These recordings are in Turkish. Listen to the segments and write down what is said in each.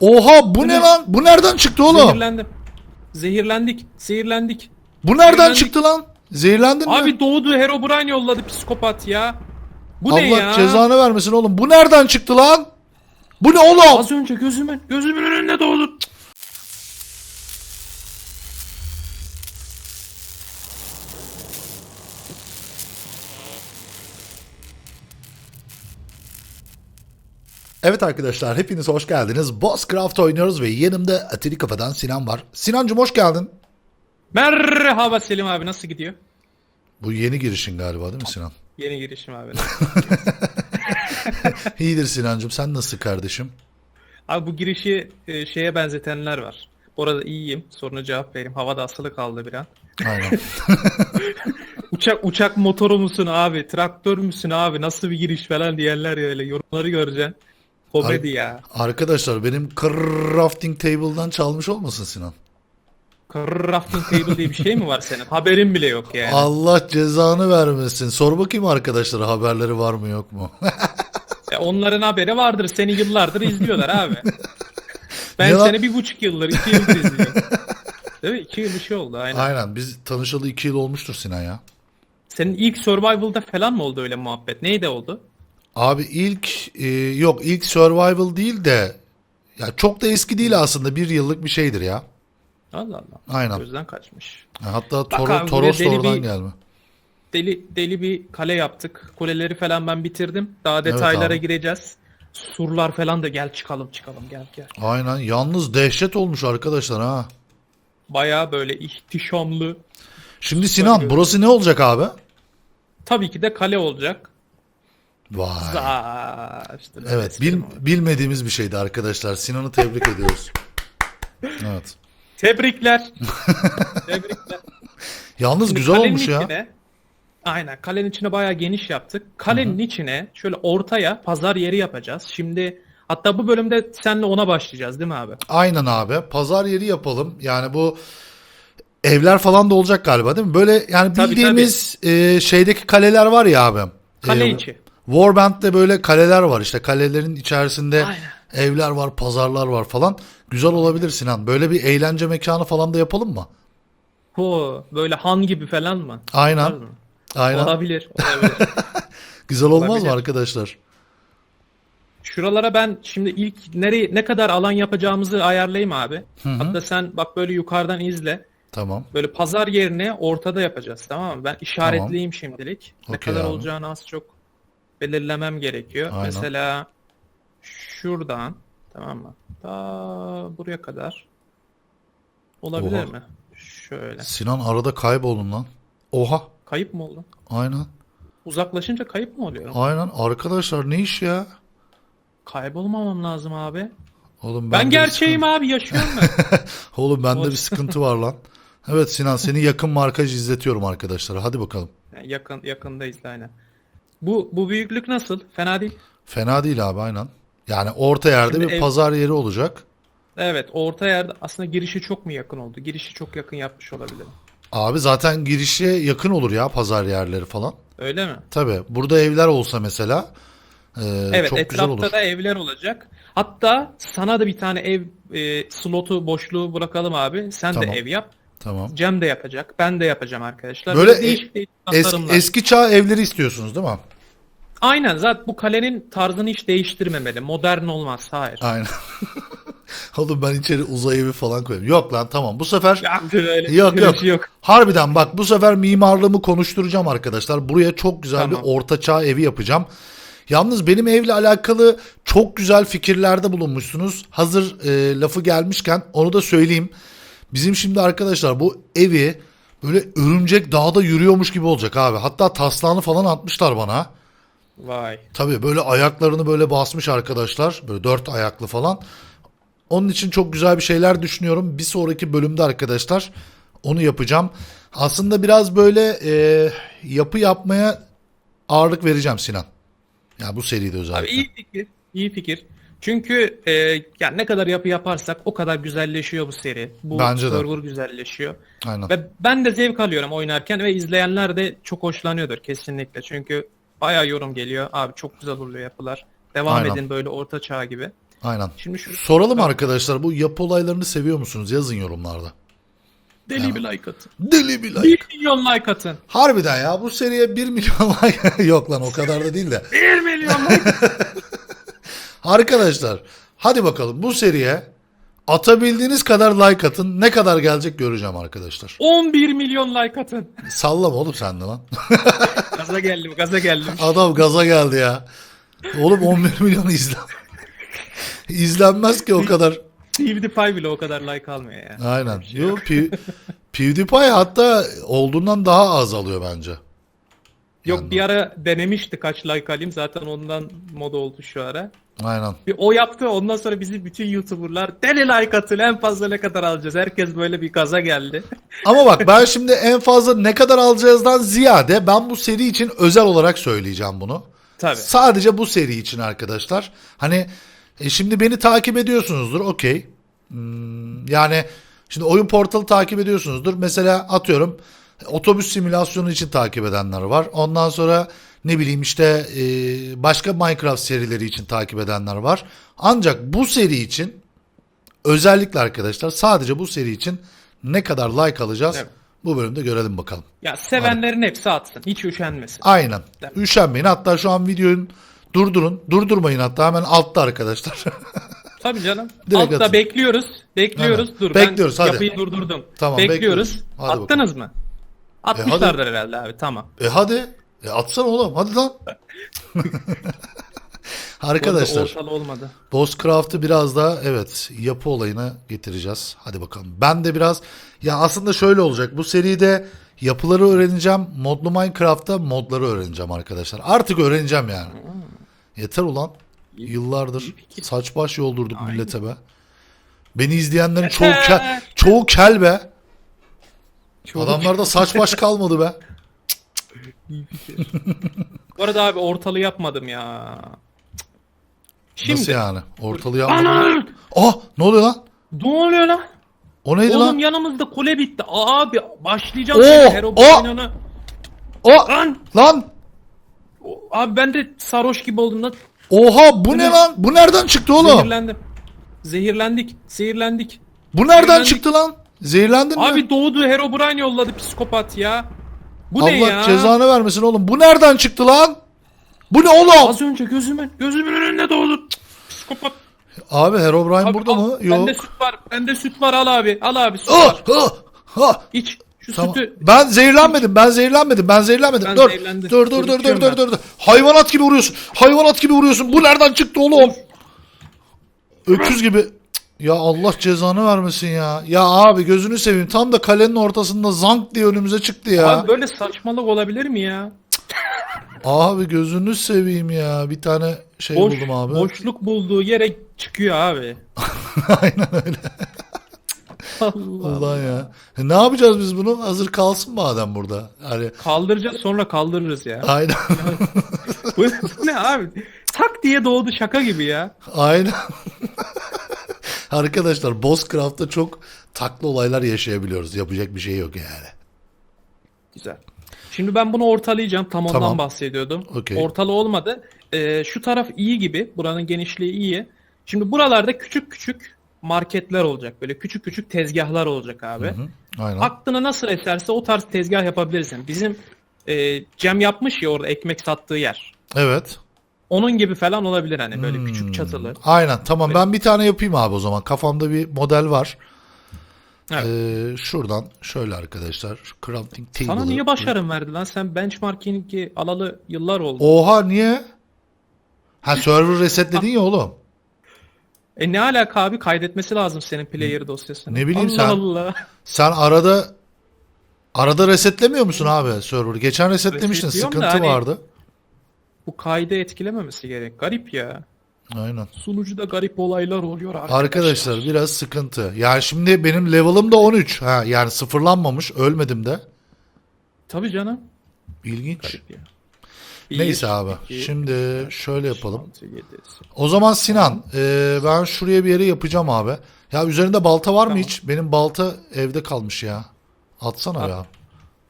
Oha bu ne lan? Bu nereden çıktı oğlum? zehirlendim. Zehirlendik. Zehirlendik. Bu nereden Zehirlendik. çıktı lan? Zehirlendin mi? Abi doğdu Herobrine yolladı psikopat ya. Bu ne Allah ya? cezanı vermesin oğlum. Bu nereden çıktı lan? Bu ne oğlum? Az önce gözümün gözümün önünde doğdu. Cık. Evet arkadaşlar hepiniz hoş geldiniz. Bosscraft oynuyoruz ve yanımda Ateli Kafa'dan Sinan var. Sinancım hoş geldin. Merhaba Selim abi nasıl gidiyor? Bu yeni girişin galiba değil mi Sinan? Yeni girişim abi. İyidir Sinancım sen nasılsın kardeşim? abi bu girişi e, şeye benzetenler var. Orada iyiyim. Soruna cevap vereyim. Havada asılı kaldı bir an. Aynen. Uçak uçak motoru musun abi? Traktör müsün abi? Nasıl bir giriş falan diyenler ya öyle yorumları göreceksin. Komedi ya. Arkadaşlar benim crafting table'dan çalmış olmasın Sinan? Crafting table diye bir şey mi var senin? Haberin bile yok yani. Allah cezanı vermesin. Sor bakayım arkadaşlara haberleri var mı yok mu? E, onların haberi vardır. Seni yıllardır izliyorlar abi. Ben Yalan- seni bir buçuk yıldır, iki yıldır izliyorum. Değil mi? İki yıl bir şey oldu aynen. Aynen biz tanışalı iki yıl olmuştur Sinan ya. Senin ilk Survival'da falan mı oldu öyle muhabbet? Neydi oldu? Abi ilk e, yok ilk survival değil de ya çok da eski değil aslında bir yıllık bir şeydir ya. Allah Allah. Aynen. Gözden kaçmış. Hatta Bak Toro, abi, Toros oradan bir- gelme. Deli deli bir kale yaptık. Kuleleri falan ben bitirdim. Daha detaylara abi. gireceğiz. Surlar falan da gel çıkalım çıkalım gel gel. Aynen yalnız dehşet olmuş arkadaşlar ha. Baya böyle ihtişamlı. Şimdi Sinan burası ne olacak abi? Tabii ki de kale olacak. Vay. Aa, işte böyle Evet bil, bilmediğimiz bir şeydi arkadaşlar. Sinan'ı tebrik ediyoruz. Evet. Tebrikler. Tebrikler. Yalnız Şimdi güzel olmuş ya. içine- aynen kalenin içine bayağı geniş yaptık. Kalenin içine şöyle ortaya pazar yeri yapacağız. Şimdi hatta bu bölümde senle ona başlayacağız değil mi abi? Aynen abi. Pazar yeri yapalım. Yani bu evler falan da olacak galiba değil mi? Böyle yani Tabii, bildiğimiz e, şeydeki kaleler var ya abi. Kale E, içi. Warband'de böyle kaleler var işte kalelerin içerisinde Aynen. evler var, pazarlar var falan. Güzel olabilir Sinan. Böyle bir eğlence mekanı falan da yapalım mı? Ho, böyle han gibi falan mı? Aynen. Mı? Aynen. Olabilir. olabilir. Güzel olmaz mı olabilir. arkadaşlar? Şuralara ben şimdi ilk nereye ne kadar alan yapacağımızı ayarlayayım abi. Hatta sen bak böyle yukarıdan izle. Tamam. Böyle pazar yerini ortada yapacağız tamam mı? Ben işaretleyeyim şimdilik. Ne Okey kadar abi. olacağını az çok belirlemem gerekiyor. Aynen. Mesela şuradan tamam mı? Ta buraya kadar. Olabilir Oha. mi? Şöyle. Sinan arada kayboldun lan. Oha. Kayıp mı oldu? Aynen. Uzaklaşınca kayıp mı oluyor? Aynen. Arkadaşlar ne iş ya? Kaybolmamam lazım abi. Oğlum Ben bir gerçeğim abi yaşıyorum ben. sıkıntı- Oğlum bende bir sıkıntı var lan. Evet Sinan seni yakın markaj izletiyorum arkadaşlara. Hadi bakalım. Yani yakın yakındayız da aynen. Bu bu büyüklük nasıl? Fena değil. Fena değil abi aynen. Yani orta yerde Şimdi bir ev- pazar yeri olacak. Evet, orta yerde aslında girişi çok mu yakın oldu? Girişi çok yakın yapmış olabilirim. Abi zaten girişe yakın olur ya pazar yerleri falan. Öyle mi? Tabi burada evler olsa mesela e, Evet, çok güzel etrafta olur. da evler olacak. Hatta sana da bir tane ev e, slotu boşluğu bırakalım abi. Sen Tamam. de ev yap. Tamam. Cem de yapacak. Ben de yapacağım arkadaşlar. Böyle değişik değişik Es- tasarımlar. eski çağ evleri istiyorsunuz değil mi? Aynen zaten bu kalenin tarzını hiç değiştirmemeli. Modern olmaz. Hayır. Aynen. Oğlum ben içeri uzay evi falan koyayım. Yok lan tamam bu sefer öyle, Yok yok. şey yok. Harbiden bak bu sefer mimarlığımı konuşturacağım arkadaşlar. Buraya çok güzel Tamam. bir orta çağ evi yapacağım. Yalnız benim evle alakalı çok güzel fikirlerde bulunmuşsunuz. Hazır e, lafı gelmişken onu da söyleyeyim. Bizim şimdi arkadaşlar bu evi böyle örümcek dağda yürüyormuş gibi olacak abi. Hatta taslağını falan atmışlar bana. Vay. Tabii böyle ayaklarını böyle basmış arkadaşlar. Böyle dört ayaklı falan. Onun için çok güzel bir şeyler düşünüyorum. Bir sonraki bölümde arkadaşlar onu yapacağım. Aslında biraz böyle e, yapı yapmaya ağırlık vereceğim Sinan. Ya bu seride Abi özellikle. iyi fikir. İyi fikir. Çünkü e, yani ne kadar yapı yaparsak o kadar güzelleşiyor bu seri. Bu Bence de. server güzelleşiyor. Aynen. Ve ben de zevk alıyorum oynarken ve izleyenler de çok hoşlanıyordur kesinlikle. Çünkü bayağı yorum geliyor. Abi çok güzel oluyor yapılar. Devam Aynen. edin böyle orta çağ gibi. Aynen. Şimdi şu Soralım arkadaşlar bu yapı olaylarını seviyor musunuz? Yazın yorumlarda. deli bir like atın. Deli bir like. 1 milyon like atın. Harbiden ya bu seriye 1 milyon like yok lan o kadar da değil de. 1 milyon like. Arkadaşlar hadi bakalım bu seriye atabildiğiniz kadar like atın. Ne kadar gelecek göreceğim arkadaşlar. 11 milyon like atın. Sallama oğlum sen de lan. Gaza geldim, gaza geldim. Adam gaza geldi ya. Oğlum 11 milyon izlen. İzlenmez ki o kadar. PewDiePie bile o kadar like almıyor ya. Aynen. Yo, Pew- PewDiePie hatta olduğundan daha az alıyor bence. Yok Yani- bir ara denemişti kaç like alayım zaten ondan moda oldu şu ara. Aynen. Bir o yaptı ondan sonra bizi bütün YouTuber'lar deli like atın en fazla ne kadar alacağız. Herkes böyle bir gaza geldi. Ama bak ben şimdi en fazla ne kadar alacağızdan ziyade ben bu seri için özel olarak söyleyeceğim bunu. Tabii. Sadece bu seri için arkadaşlar. Hani e, şimdi beni takip ediyorsunuzdur okey. Hmm, yani şimdi oyun portalı takip ediyorsunuzdur. Mesela atıyorum otobüs simülasyonu için takip edenler var. Ondan sonra ne bileyim işte e, başka Minecraft serileri için takip edenler var. Ancak bu seri için özellikle arkadaşlar sadece bu seri için ne kadar like alacağız Evet. bu bölümde görelim bakalım. Ya sevenlerin hepsi atsın. Hiç üşenmesin. Aynen. Tamam. Üşenmeyin. Hatta şu an videoyu durdurun. Durdurmayın hatta hemen altta arkadaşlar. Tabii canım. Direkt Altta atın. bekliyoruz. Bekliyoruz. Hemen. Dur Bekliyoruz, ben hadi. yapıyı durdurdum. Tamam, bekliyoruz. bekliyoruz. Hadi Attınız mı? Atmışlardır herhalde abi tamam. e hadi. E atsana oğlum. Hadi lan. Arkadaşlar. olmadı. Bosscraft'ı biraz daha evet yapı olayına getireceğiz. Hadi bakalım. Ben de biraz ya aslında şöyle olacak. Bu seride yapıları öğreneceğim. Modlu Minecraft'ta modları öğreneceğim arkadaşlar. Artık öğreneceğim yani. Yeter ulan. Yıllardır saç baş yoldurduk millete be. Beni izleyenlerin çoğu kel, çoğu kel be. Çok Adamlarda saç baş kalmadı be. Bu arada abi ortalı yapmadım ya. Şimdi. Nasıl yani? Ortalığı yapmadı. Ana! Ah ne oluyor lan? Ne oluyor lan? O neydi Oğlum lan? yanımızda kule bitti. Abi başlayacağım. Oo, o! O Lan! lan O- Abi ben de sarhoş gibi oldum lan. Oha bu ne lan? Bu nereden çıktı oğlum? Zehirlendim. Zehirlendik. Zehirlendik. Bu nereden Zehirlendik. çıktı lan? Zehirlendin mi? Abi doğdu Herobrine yolladı psikopat ya. Bu ne Allah ya? cezanı vermesin oğlum. Bu nereden çıktı lan? Bu ne oğlum? Az önce gözümün gözümün önünde doğdu. Cık, Psikopat. Abi Herobrine Abi, burada al, mı? Yok. Bende süt var. Bende süt var al abi. Al abi süt Ah, var. ah, ah. İç. Şu Tamam. sütü. Ben zehirlenmedim. Ben zehirlenmedim. Ben zehirlenmedim. Ben dur. zehirlendim. Dur dur dur dur Gözüküyorum dur ben. dur dur. Hayvanat gibi vuruyorsun. Hayvanat gibi vuruyorsun. Bu nereden çıktı oğlum? Öküz gibi. Ya Allah cezanı vermesin ya. Ya abi gözünü seveyim. Tam da kalenin ortasında zank diye önümüze çıktı ya. Abi böyle saçmalık olabilir mi ya? Abi gözünü seveyim ya. Bir tane şey Boş, buldum abi. boşluk bulduğu yere çıkıyor abi. Aynen öyle. Allah. Ulan ya. E, ne yapacağız biz bunu? Hazır kalsın madem burada. Hani Kaldıracağız sonra kaldırırız ya. aynen. Bu ne abi? Tak diye doğdu şaka gibi ya. aynen. Arkadaşlar Bosscraft'ta çok taklı olaylar yaşayabiliyoruz. Yapacak bir şey yok yani. Güzel. Şimdi ben bunu ortalayacağım. Tam ondan Tamam. bahsediyordum. Okey. Ortalı olmadı. Ee, şu taraf iyi gibi. Buranın genişliği iyi. Şimdi buralarda küçük küçük marketler olacak. Böyle küçük küçük tezgahlar olacak abi. Hı, aynen. Aklına nasıl eserse o tarz tezgah yapabilirsin. Bizim e, Cem yapmış ya orada ekmek sattığı yer. Evet. Onun gibi falan olabilir hani böyle Hmm. küçük çatılı. Aynen tamam ben bir tane yapayım abi o zaman. Kafamda bir model var. Evet. Ee, şuradan şöyle arkadaşlar. Şu crafting table'ı. Sana niye başarım verdi lan? Sen benchmarking'i alalı yıllar oldu. Oha niye? Ha server resetledin ya oğlum. E ne alaka abi kaydetmesi lazım senin player dosyasını. Ne bileyim Allah sen- Allah. Sen arada arada resetlemiyor musun abi server'ı? Geçen resetlemiştin Resetliyorum sıkıntı da hani- vardı. Bu kaydı etkilememesi gerek. Garip ya. Aynen. Sunucuda garip olaylar oluyor arkadaşlar. Arkadaşlar biraz sıkıntı. Yani şimdi benim level'ım da 13. Ha yani sıfırlanmamış. Ölmedim de. Tabii canım. İlginç. Garip ya. Neyse abi. iki, Şimdi şöyle yapalım. altı, yedi, sekiz. O zaman Sinan, e, ben şuraya bir yere yapacağım abi. Ya üzerinde balta var mı Tamam. hiç? Benim balta evde kalmış ya. Atsana At. ya.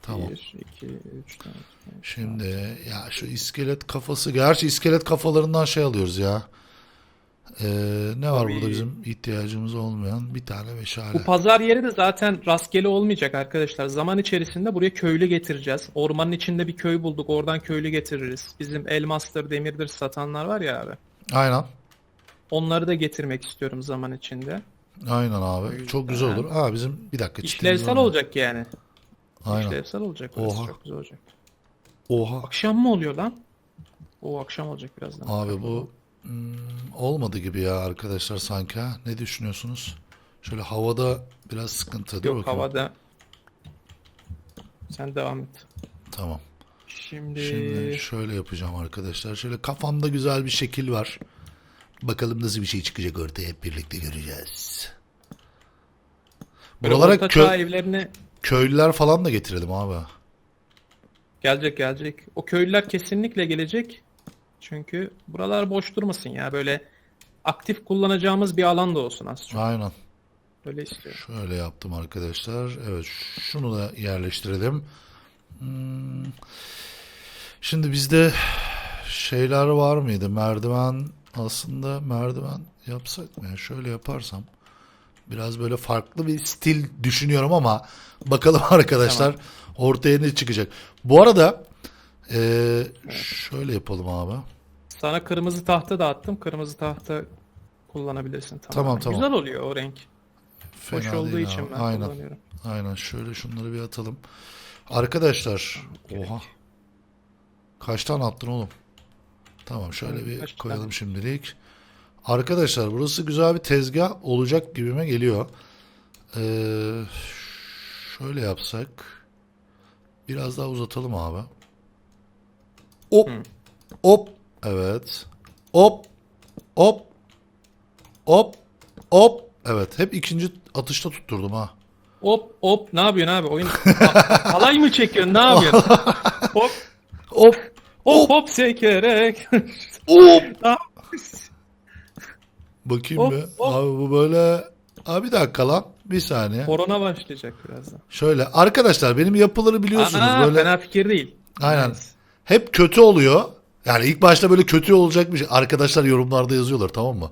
Tamam. Bir, iki, üç, dört, beş, Şimdi ya şu iskelet kafası. Gerçi iskelet kafalarından şey alıyoruz ya. Ee, ne var Tabii. burada bizim ihtiyacımız olmayan bir tane meşale. Bu pazar yeri de zaten rastgele olmayacak arkadaşlar. Zaman içerisinde buraya köylü getireceğiz. Ormanın içinde bir köy bulduk. Oradan köylü getiririz. Bizim elmastır, demirdir satanlar var ya abi. Aynen. Onları da getirmek istiyorum zaman içinde. Aynen abi. Çok güzel olur. Ha bizim bir dakika. İşlevsel olacak yani. Aynen. İşlevsel olacak. Oha. çok güzel olacak. Oha. Akşam mı oluyor lan? O akşam olacak birazdan. Abi bu hmm, olmadı gibi ya arkadaşlar sanki ha. Ne düşünüyorsunuz? Şöyle havada biraz sıkıntı. Dur Yok bakayım. havada. Sen devam et. Tamam. Şimdi, Şimdi şöyle yapacağım arkadaşlar. Şöyle kafamda güzel bir şekil var. Bakalım nasıl bir şey çıkacak ortaya hep birlikte göreceğiz. Buralara orta kö- çağ evlerine köylüler falan da getirelim abi. Gelecek gelecek. O köylüler kesinlikle gelecek. Çünkü buralar boş durmasın ya. Böyle aktif kullanacağımız bir alan da olsun çok. Aynen. Öyle istiyorum. Şöyle yaptım arkadaşlar. Evet şunu da yerleştirelim. Hmm. Şimdi bizde şeyler var mıydı? Merdiven aslında merdiven yapsak mı? ya? Şöyle yaparsam biraz böyle farklı bir stil düşünüyorum ama bakalım arkadaşlar ortaya ne çıkacak. Bu arada eee, şöyle yapalım abi. Sana kırmızı tahta da attım. Kırmızı tahta kullanabilirsin. Tamam, tamam. Güzel oluyor o renk. Hoş Fena olduğu değil için abi. ben Aynen. kullanıyorum. Aynen şöyle şunları bir atalım. Arkadaşlar oha. Kaç tane attın oğlum? Tamam şöyle bir kaç koyalım tane? şimdilik. Arkadaşlar burası güzel bir tezgah olacak gibime geliyor. Ee, şöyle yapsak. Biraz daha uzatalım abi. Hop. Hı. Hop. Evet. Hop. Hop. Hop. Hop. Evet. Hep ikinci atışta tutturdum ha. Hop hop ne yapıyorsun abi? Oyun halay mı çekiyorsun? Ne yapıyorsun? hop Hop. hop hop sekerek. Hop. Bakayım Hop, bir. hop. Abi bu böyle... Abi bir dakika lan. Bir saniye. Korona başlayacak birazdan. Şöyle. Arkadaşlar benim yapıları biliyorsunuz. Aa, böyle fena fikir değil. Aynen. Nice. hep kötü oluyor. Yani ilk başta böyle kötü olacakmış. Arkadaşlar yorumlarda yazıyorlar tamam mı?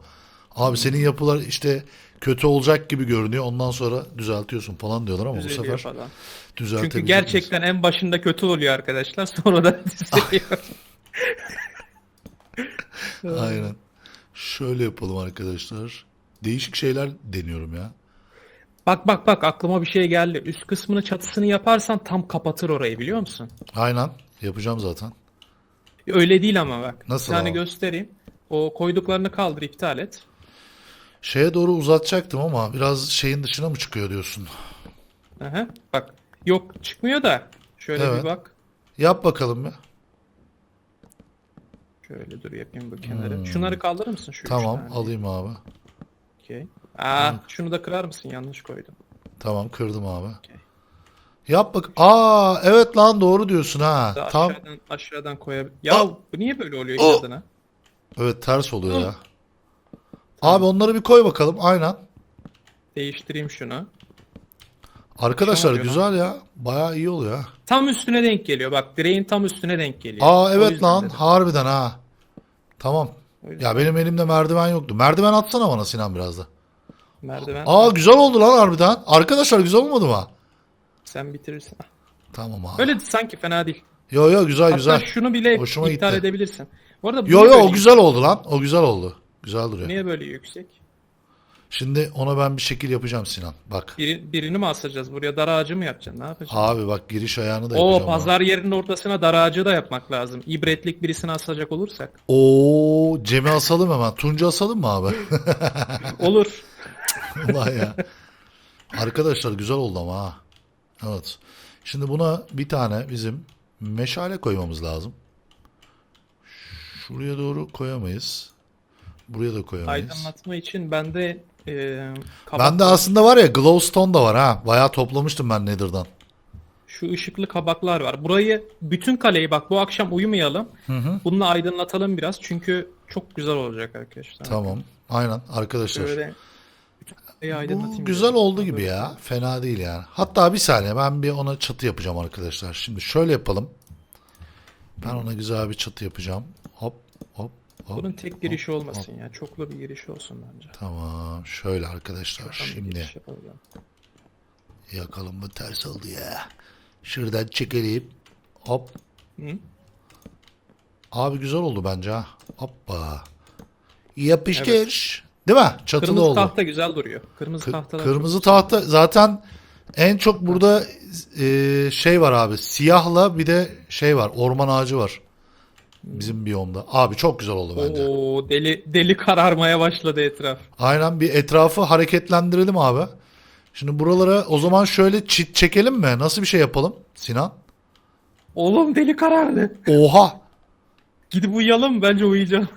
Abi senin yapılar işte kötü olacak gibi görünüyor. Ondan sonra düzeltiyorsun falan diyorlar ama bu Düzeliyor sefer falan. düzeltebilecek Çünkü gerçekten en başında kötü oluyor arkadaşlar. Sonra da düzeliyor. Aynen. Şöyle yapalım arkadaşlar. Değişik şeyler deniyorum ya. bak bak bak aklıma bir şey geldi. Üst kısmını çatısını yaparsan tam kapatır orayı biliyor musun? Aynen. Yapacağım zaten. Öyle değil ama bak. Nasıl Bir tane ama? göstereyim. O koyduklarını kaldır iptal et. Şeye doğru uzatacaktım ama biraz şeyin dışına mı çıkıyor diyorsun? Aha, bak. Yok çıkmıyor da. Şöyle Evet. bir bak. Yap bakalım bir. Şöyle dur yapayım bu kenarı. Şunları kaldırır mısın şu üç Hmm. Tamam tane? alayım abi. Okey. Aa, şunu da kırar mısın? Yanlış koydum. Tamam kırdım abi. Okey. Yap bak. Aa evet lan doğru diyorsun ha. Daha Tam aşağıdan aşağıdan koyabilir. Ya bu niye böyle oluyor Aa! inadına? evet ters oluyor ya. Abi onları bir koy bakalım. Aynen. Değiştireyim şunu. Arkadaşlar oluyor güzel ya. Bayağı iyi oluyor ha. Tam üstüne denk geliyor. Bak direğin tam üstüne denk geliyor. Aa evet lan dedim. harbiden ha. Tamam. Yüzden Ya benim elimde merdiven yoktu. Merdiven atsana bana Sinan biraz da. Merdiven. Aa güzel oldu lan harbiden. Arkadaşlar güzel olmadı mı? Sen bitirirsin. Tamam abi. Öyle sanki fena değil. Yo yo güzel Hatta güzel. şunu bile Hoşuma iptal gitti. edebilirsin. Bu arada Yo yo o güzel oldu lan. O güzel oldu. Güzel duruyor. Niye böyle yüksek? Şimdi ona ben bir şekil yapacağım Sinan. Bak. Biri, birini mi asacağız? Buraya dar ağacı mı yapacaksın? Ne yapacaksın? Abi bak giriş ayağını da yapacağım. ona. pazar yerinin ortasına dar ağacı da yapmak lazım. İbretlik birisini asacak olursak. Oo Cem'i asalım hemen. Tunca asalım mı abi? Olur. Ulan ya. Arkadaşlar güzel oldu ama ha. Evet. Şimdi buna bir tane bizim meşale koymamız lazım. Şuraya doğru koyamayız. Buraya da koyamayız. Aydınlatma için bende e, kabak- Bende aslında var ya glowstone da var ha. Bayağı toplamıştım ben Nether'dan. şu ışıklı kabaklar var. Burayı bütün kaleyi bak bu akşam uyumayalım. Bununla aydınlatalım biraz çünkü çok güzel olacak arkadaşlar. Tamam. Aynen arkadaşlar. Böyle bütün kaleyi aydınlatayım. Bu güzel biraz. oldu gibi ya. Fena değil yani. Hatta bir saniye ben bir ona çatı yapacağım arkadaşlar. Şimdi şöyle yapalım. Ben ona güzel bir çatı yapacağım. Hop hop Hop, Bunun tek girişi olmasın ya. Çoklu bir girişi olsun bence. Tamam. Şöyle arkadaşlar. Bir Şimdi yakalım mı ters oldu ya. Şuradan çekelim. Hop. Hı? Abi güzel oldu bence ha. Hoppa. Yapıştır. Değil mi? Çatılı Kırmızı oldu. tahta güzel duruyor. Kırmızı Kı- tahtalar Kırmızı tahta zaten en çok burada e, şey var abi. Siyahla bir de şey var. Orman ağacı var. Bizim biyomda. Abi çok güzel oldu bence. Oo deli deli kararmaya başladı etraf. Aynen bir etrafı hareketlendirelim abi. Şimdi buralara o zaman şöyle çit çekelim mi? Nasıl bir şey yapalım Sinan? Oğlum deli karardı. Oha! Gidip uyuyalım bence uyuyacağım.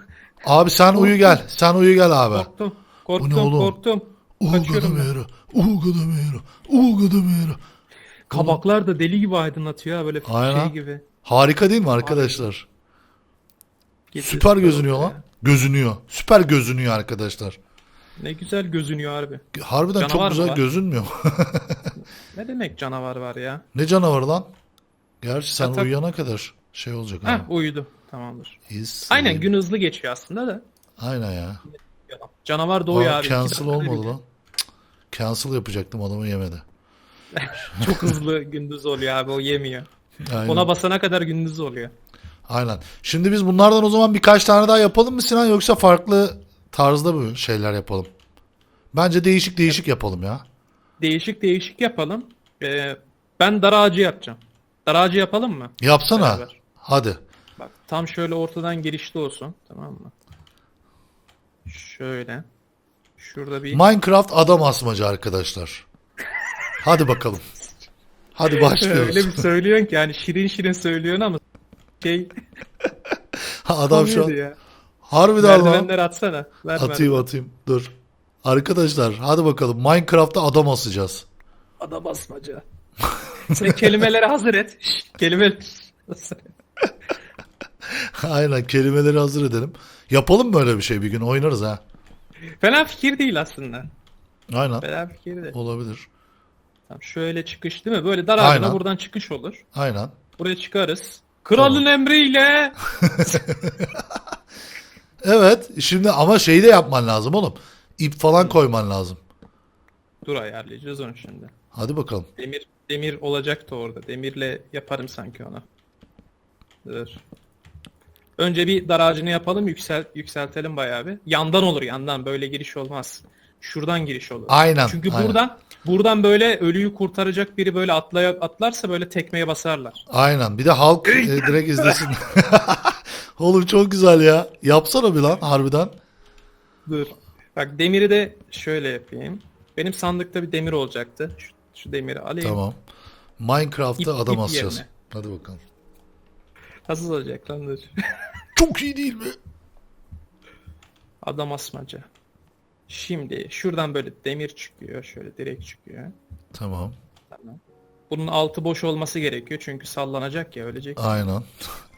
Abi sen uyu gel. Sen uyu gel abi. Korktum. Bu ne Korktum oğlum? korktum. Uğga Kaçıyorum ben. mero. Uğga mero. Uğga mero. Kabaklar da deli gibi aydınlatıyor ha böyle Aynen. şey gibi. Harika değil mi arkadaşlar? Gece Süper süper gözünüyor lan. Gözünüyor. Süper gözünüyor arkadaşlar. Ne güzel gözünüyor harbi. Harbiden çok Canavar mı güzel var? gözünmüyor. Ne demek canavar var ya? ne canavarı lan? Gerçi sen Yatak- uyuyana kadar şey olacak Heh ha. uyudu. Tamamdır. İz- Aynen gün hızlı geçiyor aslında da. Aynen ya. Canavar doğuyor Aa, abi. cancel olmadı lan. Cancel yapacaktım adamı yemedi. Çok hızlı gündüz oluyor abi o yemiyor. Aynen. Ona basana kadar gündüz oluyor. Aynen. Şimdi biz bunlardan o zaman birkaç tane daha yapalım mı Sinan yoksa farklı tarzda mı şeyler yapalım? Bence değişik değişik yapalım ya. Değişik değişik yapalım. Ee, ben dar ağacı yapacağım. Dar ağacı yapalım mı? Yapsana. Beraber. Hadi. Bak tam şöyle ortadan girişli olsun. Tamam mı? Şöyle. Şurada bir Minecraft adam asmacı arkadaşlar. Hadi bakalım. Hadi başlıyoruz. öyle bir söylüyorsun ki yani şirin şirin söylüyorsun ama şey Adam şu an ya. harbiden lan. Merdivenleri atsana. Ver Atayım atayım. Dur. Arkadaşlar hadi bakalım Minecraft'ta adam asacağız. Adam basmaca. Sen kelimeleri hazır et. Şşt, Kelimeleri hazır et. Aynen kelimeleri hazır edelim. Yapalım mı öyle bir şey bir gün oynarız ha. Fena fikir değil aslında. Aynen. Fena fikir değil. Olabilir. Tamam, şöyle çıkış değil mi? Böyle dar Aynen. buradan çıkış olur. Aynen. Buraya çıkarız. Kralın emriyle. Evet şimdi ama şeyi de yapman lazım oğlum. İp falan koyman lazım. Dur ayarlayacağız onu şimdi. Hadi bakalım. Demir demir olacaktı orada. Demirle yaparım sanki onu. Dur. Önce bir dar ağacını yapalım, yüksel yükseltelim bayağı bir. Yandan olur, yandan böyle giriş olmaz. Şuradan giriş olur. Aynen, Çünkü aynen. buradan buradan böyle ölüyü kurtaracak biri böyle atlaya atlarsa böyle tekmeye basarlar. Aynen. Bir de halk e, direkt izlesin. oğlum çok güzel ya. Yapsana bir lan harbiden. Dur. Bak demiri de şöyle yapayım. Benim sandıkta bir demir olacaktı. Şu, şu demiri alayım. Tamam. Minecraft'ta İp- adam ip asacağız. yerine. Hadi bakalım. Nasıl olacak lan dur. Çok iyi değil mi? Adam asmaca. Şimdi şuradan böyle demir çıkıyor. Şöyle direkt çıkıyor. Tamam. Tamam. Bunun altı boş olması gerekiyor çünkü sallanacak ya ölecek. Aynen.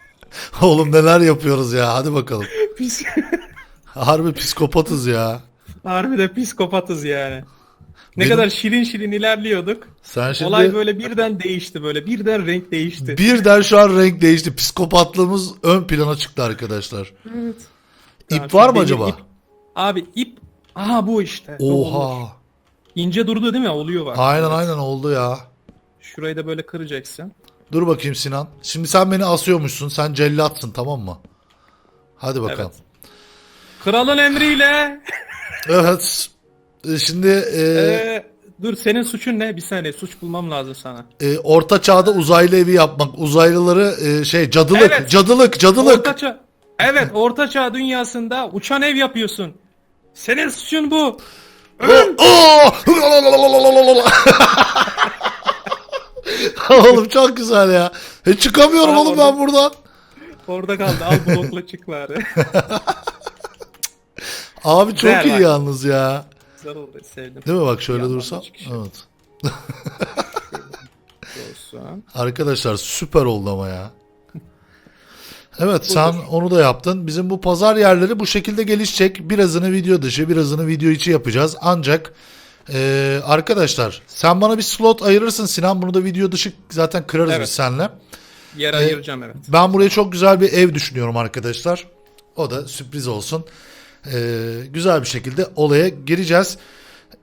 oğlum neler yapıyoruz ya. Hadi bakalım. Pis. Harbi psikopatız ya. Harbi de psikopatız yani. Ne Benim- kadar şirin şirin ilerliyorduk. Sen şimdi Olay böyle birden değişti böyle. Birden renk değişti. birden şu an renk değişti. Psikopatlığımız ön plana çıktı arkadaşlar. Evet. İp var mı demir acaba? ip- Abi ip. Aha bu işte. Oha. İnce durdu değil mi? Oluyor bak. Aynen Evet. aynen oldu ya. Şurayı da böyle kıracaksın. Dur bakayım Sinan. Şimdi sen beni asıyormuşsun. Sen cellatsın tamam mı? Hadi bakalım. Kralın emriyle. Evet. E, Şimdi e, Ee, dur senin suçun ne? Bir saniye suç bulmam lazım sana. e, orta çağda uzaylı evi yapmak. Uzaylıları e, şey cadılık, Evet. cadılık, cadılık. Ortaçağ. Evet, ortaçağ dünyasında uçan ev yapıyorsun. Senin suçun bu. Oo! oğlum çok güzel ya. E, çıkamıyorum Aa, oğlum orada- ben buradan. Orada kaldı. Al blokla çık bari. Abi çok Güzel iyi bak. yalnız ya. Güzel oldu. Sevdim. Değil mi bak şöyle yandan da dursam? çıkış. Evet. Olsun. Arkadaşlar süper oldu ama ya. Evet sen onu da yaptın. Bizim bu pazar yerleri bu şekilde gelişecek. Birazını video dışı, birazını video içi yapacağız. Ancak eee, arkadaşlar sen bana bir slot ayırırsın Sinan. Bunu da video dışı zaten kırarız Evet. biz seninle. Yer ayıracağım evet. Ben buraya çok güzel bir ev düşünüyorum arkadaşlar. O da sürpriz olsun. Ee, güzel bir şekilde olaya gireceğiz.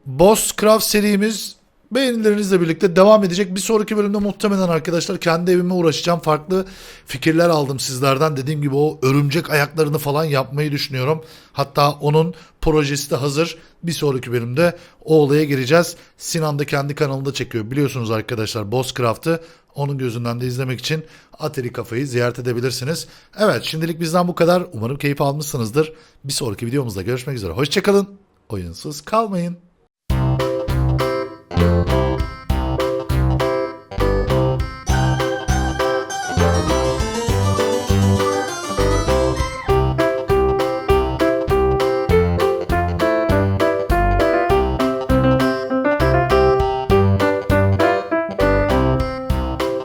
Boss Craft serimiz beğenilerinizle birlikte devam edecek. Bir sonraki bölümde muhtemelen arkadaşlar kendi evime uğraşacağım. Farklı fikirler aldım sizlerden. Dediğim gibi o örümcek ayaklarını falan yapmayı düşünüyorum. Hatta onun projesi de hazır. Bir sonraki bölümde o olaya gireceğiz. Sinan da kendi kanalında çekiyor. Biliyorsunuz arkadaşlar Boss Craft'ı onun gözünden de izlemek için Atari Kafayı ziyaret edebilirsiniz. Evet şimdilik bizden bu kadar. Umarım keyif almışsınızdır. Bir sonraki videomuzda görüşmek üzere. Hoşçakalın. Oyunsuz kalmayın.